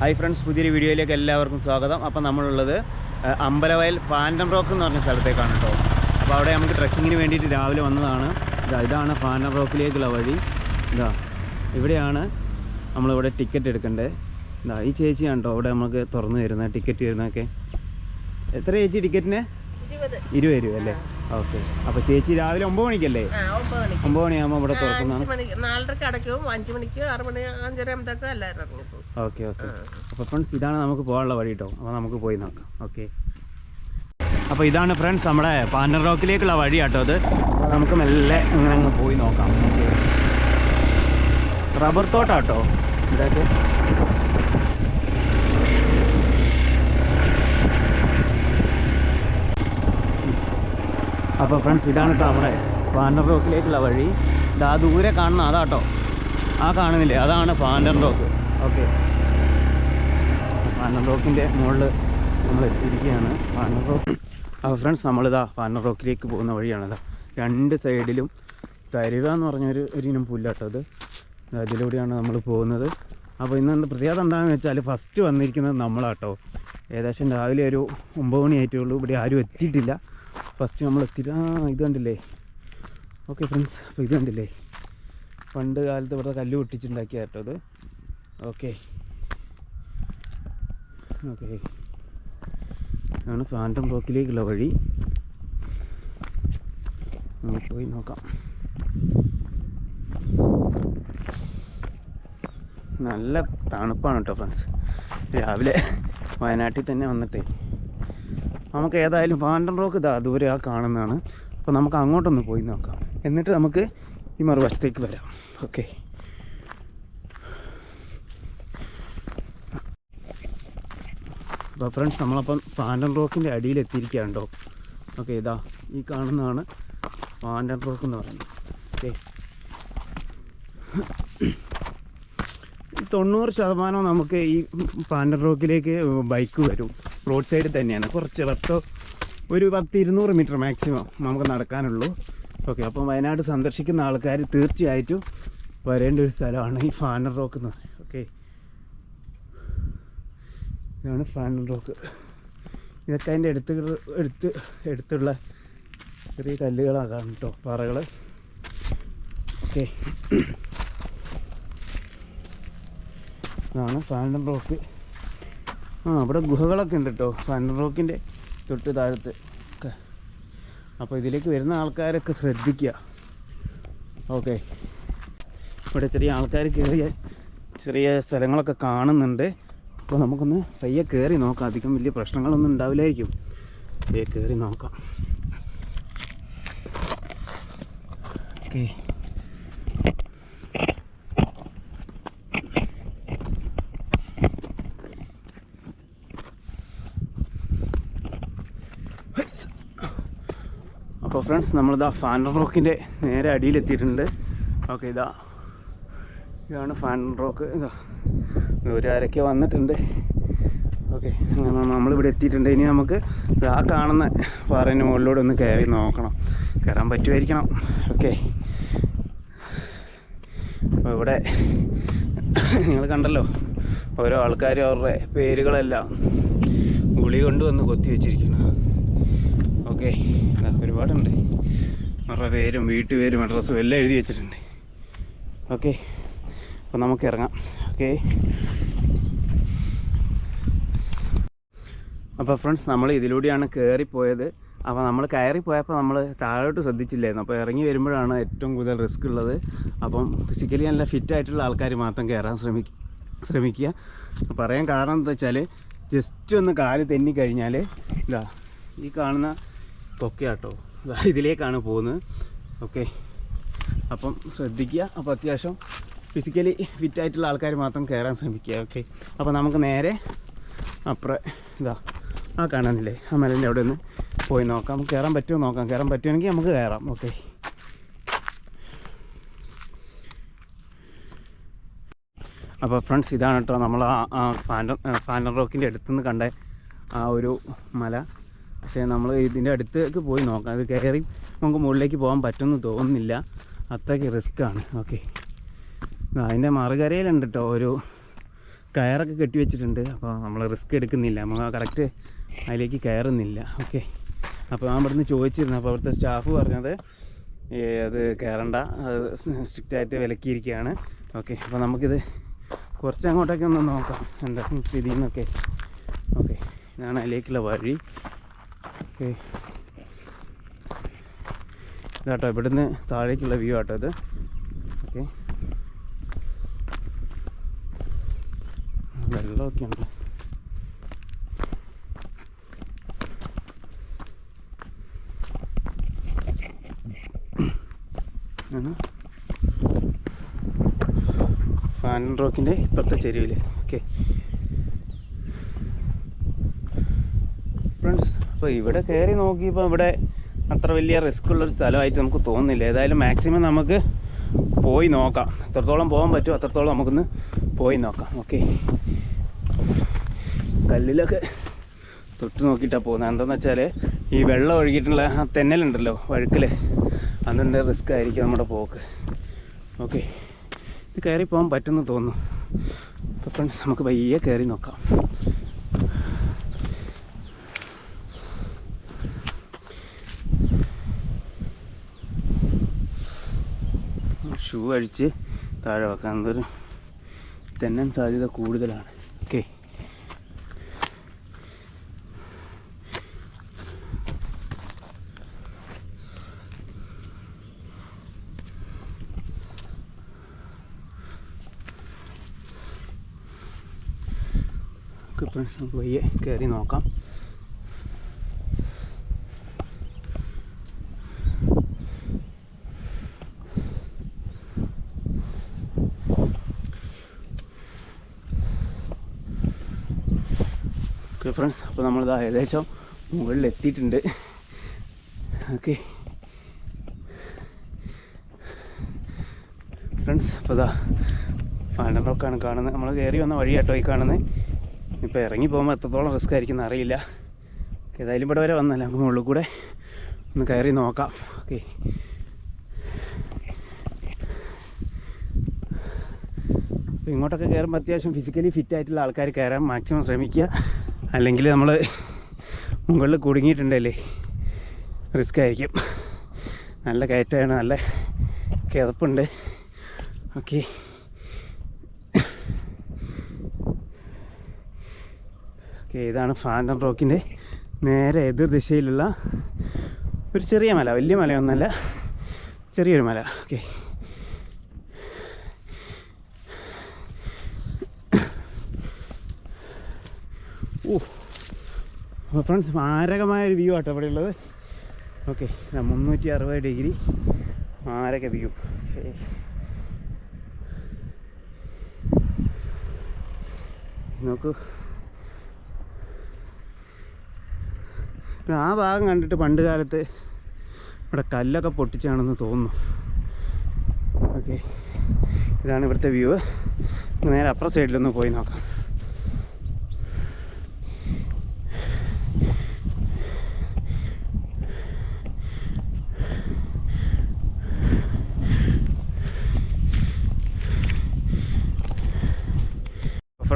Hi friends പുതിയൊരു വീഡിയോയിലേക്ക് എല്ലാവർക്കും സ്വാഗതം. അപ്പോൾ നമ്മളുള്ളത് അമ്പലവയൽ ഫാന്റം റോക്ക് എന്ന് പറഞ്ഞ സ്ഥലത്തേക്കാണ് കേട്ടോ. അപ്പോൾ അവിടെ നമുക്ക് ട്രക്കിങ്ങിന് വേണ്ടിയിട്ട് രാവിലെ വന്നതാണ്. ഇതാ ഇതാണ് ഫാന്റം റോക്കിലേക്കുള്ള വഴി. ഇതാ ഇവിടെയാണ് നമ്മളിവിടെ ടിക്കറ്റ് എടുക്കേണ്ടത് ഇതാ ഈ ചേച്ചിയാണ് കേട്ടോ അവിടെ നമുക്ക് തുറന്നു തരുന്ന ടിക്കറ്റ് തരുന്നതൊക്കെ. എത്ര ചേച്ചി ടിക്കറ്റിന്? ഇരുപത്. രൂപ അല്ലേ? ഓക്കെ. അപ്പൊ ചേച്ചി രാവിലെ ഒമ്പത് മണിക്കല്ലേ? ഒമ്പത് മണിയാകുമ്പോൾ ഇവിടെ തുറക്കുന്നതാണ്. നാലരക്ക് അടയ്ക്കും. അഞ്ചു മണിക്ക് ആറ് മണി അഞ്ചര എല്ലാവരും ഇറങ്ങിപ്പോകും ഓക്കെ ഓക്കെ. അപ്പോൾ ഫ്രണ്ട്സ് ഇതാണ് നമുക്ക് പോകാനുള്ള വഴി കേട്ടോ അപ്പോൾ നമുക്ക് പോയി നോക്കാം. ഓക്കെ. അപ്പോൾ ഇതാണ് ഫ്രണ്ട്സ് നമ്മുടെ പാനർ റോക്കിലേക്കുള്ള വഴി കേട്ടോ അത്. അപ്പോൾ നമുക്ക് മെല്ലെ ഇങ്ങനെ അങ്ങ് പോയി നോക്കാം. ഓക്കെ. റബ്ബർ തോട്ടാട്ടോ ഇതൊക്കെ അപ്പോൾ ഫ്രണ്ട്സ് ഇതാണ് കേട്ടോ നമ്മുടെ പാനർ റോക്കിലേക്കുള്ള വഴി. ഇതാ ദൂരെ കാണുന്ന അതാട്ടോ. ആ കാണുന്നില്ലേ? അതാണ് പാനർ റോക്ക് ഓക്കെ. പാനർ റോക്കിന്റെ മുകളിൽ നമ്മൾ എത്തിയിരിക്കുകയാണ്. പാനർ റോക്ക്. അപ്പോൾ ഫ്രണ്ട്സ് നമ്മളിതാ പാനർ റോക്കിലേക്ക് പോകുന്ന വഴിയാണിതാ. രണ്ട് സൈഡിലും തരുക എന്ന് പറഞ്ഞൊരു ഒരു ഇനം പുല്ലാട്ടോ അത്. അതിലൂടെയാണ് നമ്മൾ പോകുന്നത്. അപ്പോൾ ഇന്ന് പ്രത്യേകത എന്താണെന്ന് വെച്ചാൽ ഫസ്റ്റ് വന്നിരിക്കുന്നത് നമ്മളാട്ടോ. ഏകദേശം രാവിലെ ഒരു ഒമ്പത് മണി ആയിട്ടേ ഉള്ളൂ. ഇവിടെ ആരും എത്തിയിട്ടില്ല. ഫസ്റ്റ് നമ്മൾ എത്തിയിട്ട് ആ ഇത് കണ്ടില്ലേ? ഓക്കെ ഫ്രണ്ട്സ് അപ്പോൾ ഇത് കണ്ടില്ലേ? പണ്ട് കാലത്ത് ഇവിടെ കല്ല് പൊട്ടിച്ചുണ്ടാക്കിയ കേട്ടോ അത്. ഓക്കെ ഓക്കെ ആണ് ഫാന്റം റോക്കിലേക്കുള്ള വഴി. നമുക്ക് പോയി നോക്കാം. നല്ല തണുപ്പാണ് കേട്ടോ ഫ്രണ്ട്സ് രാവിലെ വയനാട്ടിൽ തന്നെ വന്നിട്ടേ. നമുക്ക് ഏതായാലും ഫാന്റം റോക്ക് ഇതാ ദൂരെ ആ കാണുന്നതാണ്. അപ്പോൾ നമുക്ക് അങ്ങോട്ടൊന്ന് പോയി നോക്കാം. എന്നിട്ട് നമുക്ക് ഈ മറുവശത്തേക്ക് വരാം. ഓക്കെ അപ്പോൾ ഫ്രണ്ട്സ് നമ്മളപ്പം പാനൽ റോക്കിന്റെ അടിയിൽ എത്തിയിരിക്കുകയാണ് കേട്ടോ ഓക്കെ ഇതാ ഈ കാണുന്നതാണ് പാനൽ റോക്ക് എന്ന് പറയുന്നത്. ഓക്കെ. തൊണ്ണൂറ് ശതമാനം നമുക്ക് ഈ പാനൽ റോക്കിലേക്ക് ബൈക്ക് വരും. റോഡ് സൈഡിൽ തന്നെയാണ്. കുറച്ച് പത്തോ ഒരു പത്ത് ഇരുന്നൂറ് മീറ്റർ മാക്സിമം നമുക്ക് നടക്കാനുള്ളൂ. ഓക്കെ അപ്പം വയനാട് സന്ദർശിക്കുന്ന ആൾക്കാർ തീർച്ചയായിട്ടും വരേണ്ട ഒരു സ്ഥലമാണ് ഈ ഫാനർ റോക്ക് എന്ന് പറയുന്നത് ഓക്കെ ഇതാണ് ഫാനൽ റോക്ക് ഇതൊക്കെ അതിന്റെ അടുത്ത് എടുത്ത് എടുത്തുള്ള ചെറിയ കല്ലുകളാകാം കേട്ടോ പാറകൾ ഓക്കെ. ഇതാണ് ഫാനൽ റോക്ക് ആ അവിടെ ഗുഹകളൊക്കെ ഉണ്ട് കേട്ടോ ഫാനൽ റോക്കിന്റെ തൊട്ട് താഴത്ത്. അപ്പോൾ ഇതിലേക്ക് വരുന്ന ആൾക്കാരൊക്കെ ശ്രദ്ധിക്കുക ഓക്കെ. ഇവിടെ ചെറിയ ആൾക്കാർ കയറിയ ചെറിയ സ്ഥലങ്ങളൊക്കെ കാണുന്നുണ്ട്. അപ്പോൾ നമുക്കൊന്ന് പയ്യെ കയറി നോക്കാം. അധികം വലിയ പ്രശ്നങ്ങളൊന്നും ഉണ്ടാവില്ലായിരിക്കും. പയ്യെ കയറി നോക്കാം. ഓക്കെ. അപ്പോൾ ഫ്രണ്ട്സ് നമ്മളിതാ ഫാൻ റോക്കിന്റെ നേരെ അടിയിലെത്തിയിട്ടുണ്ട്. ഓക്കെ ഇതാ. ഇതാണ് ഫാൻ റോക്ക്. ഇതാ. ഒരു അരയ്ക്ക് വന്നിട്ടുണ്ട്. ഓക്കെ അങ്ങനെ നമ്മളിവിടെ എത്തിയിട്ടുണ്ട്. ഇനി നമുക്ക് ആ കാണുന്ന പാറേന്റെ മുകളിലൂടെ ഒന്ന് കയറി നോക്കണം. കയറാൻ പറ്റുമായിരിക്കണം. ഓക്കെ. അപ്പോൾ ഇവിടെ നിങ്ങൾ കണ്ടല്ലോ ഓരോ ആൾക്കാർ അവരുടെ പേരുകളെല്ലാം ഗുളി കൊണ്ടുവന്ന് കൊത്തി വെച്ചിരിക്കണം ഓക്കെ ഒരുപാടുണ്ട്. അവരുടെ പേരും വീട്ടുപേരും അഡ്രസ്സും എല്ലാം എഴുതി വെച്ചിട്ടുണ്ട്. ഓക്കെ അപ്പോൾ നമുക്ക് ഇറങ്ങാം. ഓക്കെ. അപ്പോൾ ഫ്രണ്ട്സ് നമ്മൾ ഇതിലൂടെയാണ് കയറിപ്പോയത് അപ്പോൾ നമ്മൾ കയറി പോയപ്പോൾ നമ്മൾ താഴോട്ട് ശ്രദ്ധിച്ചില്ലായിരുന്നു. അപ്പോൾ ഇറങ്ങി വരുമ്പോഴാണ് ഏറ്റവും കൂടുതൽ റിസ്ക് ഉള്ളത്. അപ്പം ഫിസിക്കലി നല്ല ഫിറ്റ് ആയിട്ടുള്ള ആൾക്കാർ മാത്രം കയറാൻ ശ്രമിക്കുക ശ്രമിക്കുക. പറയാൻ കാരണം എന്താ വെച്ചാൽ ജസ്റ്റ് ഒന്ന് കാൽ തെന്നി കഴിഞ്ഞാൽ ഇതാ ഈ കാണുന്ന കൊക്കയാട്ടോ ഇതാ ഇതിലേക്കാണ് പോകുന്നത്. ഓക്കെ. അപ്പം ശ്രദ്ധിക്കുക. അപ്പോൾ അത്യാവശ്യം ഫിസിക്കലി ഫിറ്റ് ആയിട്ടുള്ള ആൾക്കാർ മാത്രം കയറാൻ ശ്രമിക്കുക ഓക്കെ അപ്പോൾ നമുക്ക് നേരെ അപ്പുറം ഇതാ ആ കാണാനില്ലേ? ആ മലേന്റെ അവിടെ നിന്ന് പോയി നോക്കാം. കയറാൻ പറ്റുമോ നോക്കാം. കയറാൻ പറ്റുമെങ്കിൽ നമുക്ക് കയറാം ഓക്കെ അപ്പോൾ ഫ്രണ്ട്സ് ഇതാണ് കേട്ടോ നമ്മൾ ആ ഫാൻഡർ ഫാൻഡർ റോക്കിന്റെ അടുത്തുനിന്ന് കണ്ട ആ ഒരു മല. പക്ഷേ നമ്മൾ ഇതിന്റെ അടുത്തേക്ക് പോയി നോക്കാം. അത് കയറി നമുക്ക് മുകളിലേക്ക് പോകാൻ പറ്റുമെന്ന് തോന്നുന്നില്ല. അത്രയ്ക്ക് റിസ്ക്കാണ് ഓക്കെ അതിന്റെ മറുകരയിലുണ്ട് കേട്ടോ ഒരു കയറൊക്കെ കെട്ടി വെച്ചിട്ടുണ്ട്. അപ്പോൾ നമ്മൾ റിസ്ക് എടുക്കുന്നില്ല. നമ്മൾ കറക്റ്റ് അതിലേക്ക് കയറുന്നില്ല. ഓക്കെ അപ്പോൾ ഞാൻ ഇവിടുന്ന് ചോദിച്ചിരുന്നു. അപ്പോൾ അവിടുത്തെ സ്റ്റാഫ് പറഞ്ഞത് അത് കയറണ്ട. അത് സ്ട്രിക്റ്റ് ആയിട്ട് വിലക്കിയിരിക്കുകയാണ്. ഓക്കെ അപ്പോൾ നമുക്കിത് കുറച്ച് അങ്ങോട്ടൊക്കെ ഒന്ന് നോക്കാം. എന്താ സ്ഥിതി എന്നൊക്കെ. ഓക്കെ ഇതാണ് അതിലേക്കുള്ള വഴി. ഓക്കെ ഇതാട്ടോ. ഇവിടുന്ന് താഴേക്കുള്ള വ്യൂ ആട്ടോ ഇത്. ഓക്കെ വെള്ളമൊക്കെ ഉണ്ട് ആണ് ഫാൻ റോക്കിന്റെ ഇപ്പുറത്തെ ചെരുവിൽ ഓക്കെ ഫ്രണ്ട്സ് അപ്പോൾ ഇവിടെ കയറി നോക്കിയപ്പോൾ ഇവിടെ അത്ര വലിയ റിസ്ക് ഉള്ളൊരു സ്ഥലമായിട്ട് നമുക്ക് തോന്നുന്നില്ല. ഏതായാലും മാക്സിമം നമുക്ക് പോയി നോക്കാം. എത്രത്തോളം പോകാൻ പറ്റുമോ? അത്രത്തോളം നമുക്കൊന്ന് പോയി നോക്കാം. ഓക്കെ കല്ലിലൊക്കെ തൊട്ട് നോക്കിയിട്ടാണ് പോകുന്നത് എന്താണെന്ന് വെച്ചാൽ ഈ വെള്ളം ഒഴുകിയിട്ടുള്ള ആ തെന്നലുണ്ടല്ലോ വഴുക്കൽ അതിന്റെ റിസ്ക് ആയിരിക്കും നമ്മുടെ പോക്ക്. ഓക്കെ ഇത് കയറി പോകാൻ പറ്റുമെന്ന് തോന്നുന്നു. അപ്പം നമുക്ക് വയ്യ കയറി നോക്കാം. ഷൂ അഴിച്ച് താഴെ വെക്കാൻ എന്തൊരു തെന്നൻ സാധ്യത കൂടുതലാണ്. ഓക്കെ ഫ്രണ്ട്സ് നമുക്ക് പയ്യെ കയറി നോക്കാം. ഓക്കെ ഫ്രണ്ട്സ് അപ്പോൾ നമ്മളിതാ ഏകദേശം മുകളിൽ എത്തിയിട്ടുണ്ട് ഓക്കെ ഫ്രണ്ട്സ് അപ്പോൾ ഇതാ ഫാൻഡൻ റോക്കാണ് കാണുന്നത്. നമ്മൾ കയറി വന്ന വഴി കേട്ടോ ഈ കാണുന്നത്. ഇപ്പോൾ ഇറങ്ങി പോകുമ്പോൾ എത്രത്തോളം റിസ്ക് ആയിരിക്കും അറിയില്ല ഏതായാലും ഇവിടെ വരെ വന്നല്ല നമുക്ക് മുകളിൽ കൂടെ ഒന്ന് കയറി നോക്കാം. ഓക്കെ. അപ്പോൾ ഇങ്ങോട്ടൊക്കെ കയറുമ്പോൾ അത്യാവശ്യം ഫിസിക്കലി ഫിറ്റ് ആയിട്ടുള്ള ആൾക്കാർ കയറാൻ മാക്സിമം ശ്രമിക്കുക. അല്ലെങ്കിൽ നമ്മൾ മുകളിൽ കുടുങ്ങിയിട്ടുണ്ടല്ലേ റിസ്ക് ആയിരിക്കും. നല്ല കയറ്റമാണ് നല്ല കിതപ്പുണ്ട്. ഓക്കെ. ഓക്കെ ഇതാണ് ഫാൻഡൻ റോക്കിന്റെ നേരെ എതിർ ദിശയിലുള്ള ഒരു ചെറിയ മല വലിയ മലയൊന്നല്ല ചെറിയൊരു മല. ഓക്കെ. ഓ ഫ്രണ്ട്സ് മാരകമായ ഒരു വ്യൂ ആട്ടോ ഇവിടെ ഉള്ളത് ഓക്കെ മുന്നൂറ്റി അറുപത് ഡിഗ്രി മാരക വ്യൂ നോക്കൂ. ആ ഭാഗം കണ്ടിട്ട് പണ്ട് കാലത്ത് ഇവിടെ കല്ലൊക്കെ പൊട്ടിച്ചാണെന്ന് തോന്നുന്നു. ഓക്കെ ഇതാണ് ഇവിടുത്തെ വ്യൂ നേരെ അപ്പുറം സൈഡിലൊന്ന് പോയി നോക്കാം.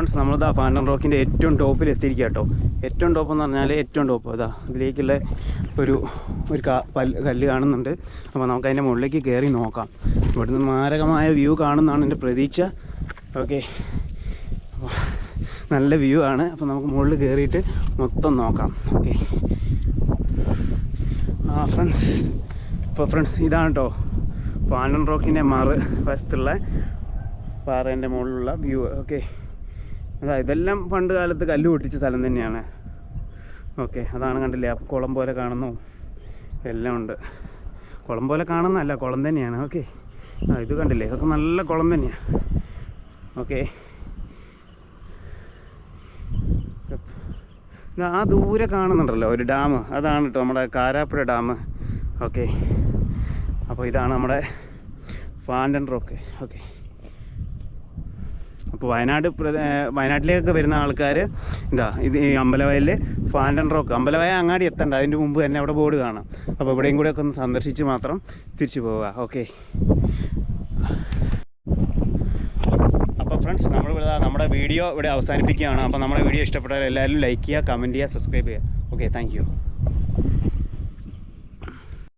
ഫ്രണ്ട്സ് നമ്മളിതാ ഫാൻഡൻ റോക്കിന്റെ ഏറ്റവും ടോപ്പിൽ എത്തിയിരിക്കുക കേട്ടോ. ഏറ്റവും ടോപ്പ് എന്ന് പറഞ്ഞാൽ ഏറ്റവും ടോപ്പ്. അതാ ഇതിലേക്കുള്ള ഒരു ഒരു കല്ല് കാണുന്നുണ്ട്. അപ്പോൾ നമുക്ക് അതിന്റെ മുകളിലേക്ക് കയറി നോക്കാം. ഇവിടുന്ന് മാരകമായ വ്യൂ കാണുന്നതാണ് എന്റെ പ്രതീക്ഷ. ഓക്കെ. നല്ല വ്യൂ ആണ്. അപ്പോൾ നമുക്ക് മുകളിൽ കയറിയിട്ട് മൊത്തം നോക്കാം. ഓക്കെ. ആ ഫ്രണ്ട്സ്. ഇപ്പോൾ ഫ്രണ്ട്സ് ഇതാണ് കേട്ടോ. ഫാൻഡൻ റോക്കിന്റെ മറ് വശത്തുള്ള പാറേന്റെ മുകളിലുള്ള വ്യൂ. ഓക്കെ. അതാ ഇതെല്ലാം പണ്ട് കാലത്ത് കല്ല് പൊട്ടിച്ച സ്ഥലം തന്നെയാണ്. ഓക്കെ അതാണ് കണ്ടില്ലേ അപ്പോൾ കുളം പോലെ കാണുന്നു. എല്ലാം ഉണ്ട്. കുളം പോലെ കാണുന്നല്ല കുളം തന്നെയാണ്. ഓക്കെ. ആ ഇത് കണ്ടില്ലേ ഇതൊക്കെ നല്ല കുളം തന്നെയാണ് ഓക്കെ. ആ ദൂരെ കാണുന്നുണ്ടല്ലോ ഒരു ഡാം. അതാണ് കേട്ടോ നമ്മുടെ കാരാപ്പുഴ ഡാം. ഓക്കെ. അപ്പോൾ ഇതാണ് നമ്മുടെ ഫാൻഡൻ റോക്ക്. ഓക്കെ. അപ്പോൾ വയനാട് വയനാട്ടിലേക്കൊക്കെ വരുന്ന ആൾക്കാർ എന്താ ഇത് ഈ അമ്പലവയലിൽ ഫാൻഡൻ റോക്ക്. അമ്പലവയ അങ്ങാടി എത്തണ്ട അതിന്റെ മുമ്പ് തന്നെ അവിടെ ബോർഡ് കാണാം. അപ്പോൾ ഇവിടെയും കൂടെ ഒക്കെ ഒന്ന് സന്ദർശിച്ച് മാത്രം തിരിച്ചു പോവുക ഓക്കെ. അപ്പോൾ ഫ്രണ്ട്സ് നമ്മൾ ഇവിടെ നമ്മുടെ വീഡിയോ ഇവിടെ അവസാനിപ്പിക്കുകയാണ്. അപ്പോൾ നമ്മുടെ വീഡിയോ ഇഷ്ടപ്പെട്ടാൽ എല്ലാവരും ലൈക്ക് ചെയ്യുക കമന്റ് ചെയ്യുക സബ്സ്ക്രൈബ് ചെയ്യുക. Okay thank